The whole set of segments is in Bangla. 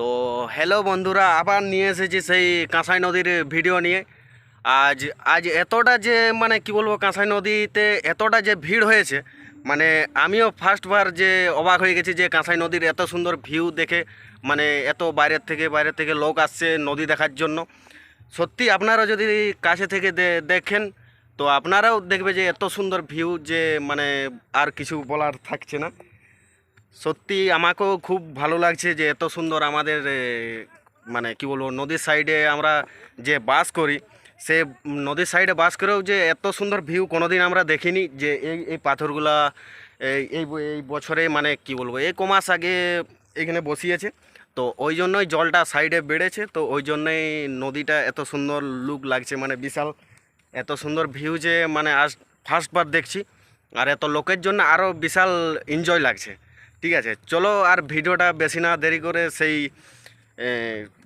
তো হ্যালো বন্ধুরা, আবার নিয়ে এসেছি সেই কাঁসাই নদীর ভিডিও নিয়ে। আজ আজ এতটা যে মানে কি বলব, কাঁসাই নদীতে এতটা যে ভিড় হয়েছে মানে আমিও ফার্স্টবার যে অবাক হয়ে গেছি যে কাঁসাই নদীর এত সুন্দর ভিউ দেখে মানে এত বাইরের থেকে বাইরের থেকে লোক আসছে নদী দেখার জন্য। সত্যি আপনারা যদি কাছে থেকে দেখেন, তো আপনারাও দেখবে যে এত সুন্দর ভিউ যে মানে আর কিছু বলার থাকছে না। সত্যি আমাকেও খুব ভালো লাগছে যে এত সুন্দর আমাদের মানে কি বলব, নদীর সাইডে আমরা যে বাস করি, সে নদীর সাইডে বাস করেও যে এত সুন্দর ভিউ কোনোদিন আমরা দেখিনি যে এই এই পাথরগুলা, এই এই এই বছরে মানে কি বলব এক মাস আগে এখানে বসিয়েছে। তো ওই জন্যই জলটা সাইডে বেড়েছে, তো ওই জন্যই নদীটা এত সুন্দর লুক লাগছে মানে বিশাল এত সুন্দর ভিউ যে মানে আজ ফার্স্টবার দেখছি। আর এত লোকের জন্য আরও বিশাল এনজয় লাগছে। ঠিক আছে, চলো আর ভিডিওটা বেশি না দেরি করে সেই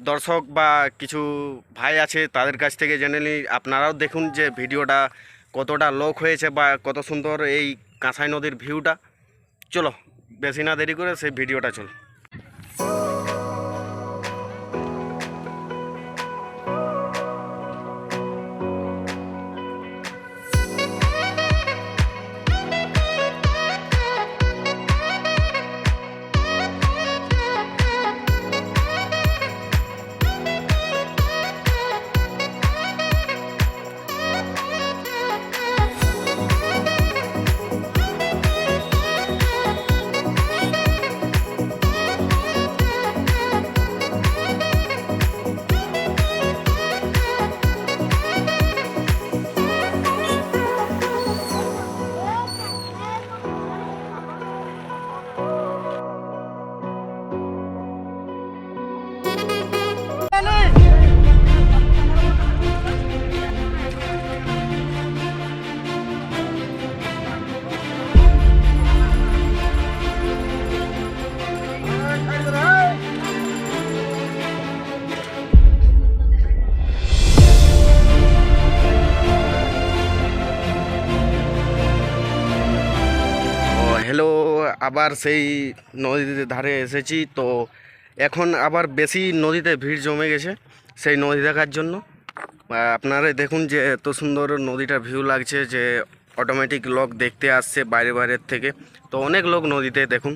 দর্শক বা কিছু ভাই আছে তাদের কাছ থেকে জেনে নিই। আপনারাও দেখুন যে ভিডিওটা কতটা লোক হয়েছে বা কত সুন্দর এই কাঁসাই নদীর ভিউটা। চলো, বেশি না দেরি করে সেই ভিডিওটা চলো। আবার সেই নদীর ধারে এসেছি, তো এখন আবার বেশি নদীতে ভিড় জমে গেছে সেই নদী দেখার জন্য। আপনারা দেখুন যে এত সুন্দর নদীটা ভিউ লাগছে যে অটোমেটিক লোক দেখতে আসছে বাইরে বাইরের থেকে। তো অনেক লোক নদীতে দেখুন।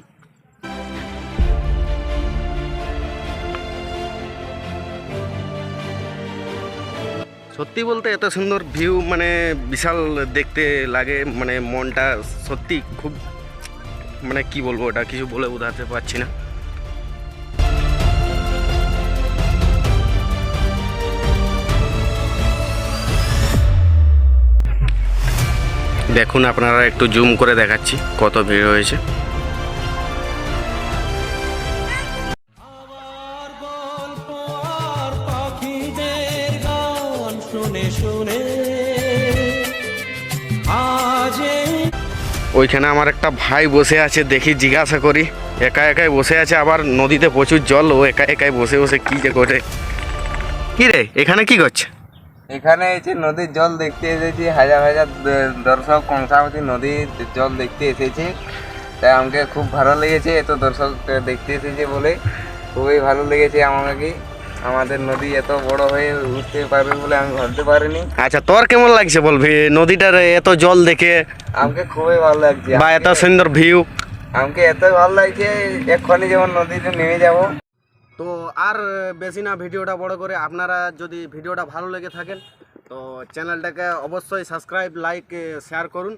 সত্যি বলতে এত সুন্দর ভিউ মানে বিশাল দেখতে লাগে মানে মনটা সত্যি খুব মানে কি বলব, ওটা কিছু বলে বোঝাতে পারছি না। দেখুন, আপনারা একটু জুম করে দেখাচ্ছি কত ভিড় হয়েছে। ওইখানে আমার একটা ভাই বসে আছে দেখি জিজ্ঞাসা করি। একা একাই বসে আছে আবার নদীতে প্রচুর জল ও একা একাই বসে বসে কি যে করে। কি রে এখানে কি করছে? এখানে এই যে নদীর জল দেখতে এসেছি হাজার হাজার দর্শক কংসাবতী নদীর জল দেখতে এসেছে। তাই আমাকে খুব ভালো লেগেছে এত দর্শক দেখতে এসেছে বলে। খুবই ভালো লেগেছে আমাকে আমাদের নদী এত বড় হয়ে উঠতে পারবে বলে আমি ভাবতে পারিনি। আচ্ছা তোর কেমন লাগছে বলবি? নদীটার এত জল দেখে আমাকে খুবই ভালো লাগছে। বা এত সুন্দর ভিউ আমাকে এত ভালো লাগছে এক্ষুনি যেমন নদীতে নেমে যাব। তো আর বেশি না ভিডিওটা বড় করে আপনারা যদি ভিডিওটা ভালো লেগে থাকেন তো চ্যানেলটাকে অবশ্যই সাবস্ক্রাইব লাইক শেয়ার করুন।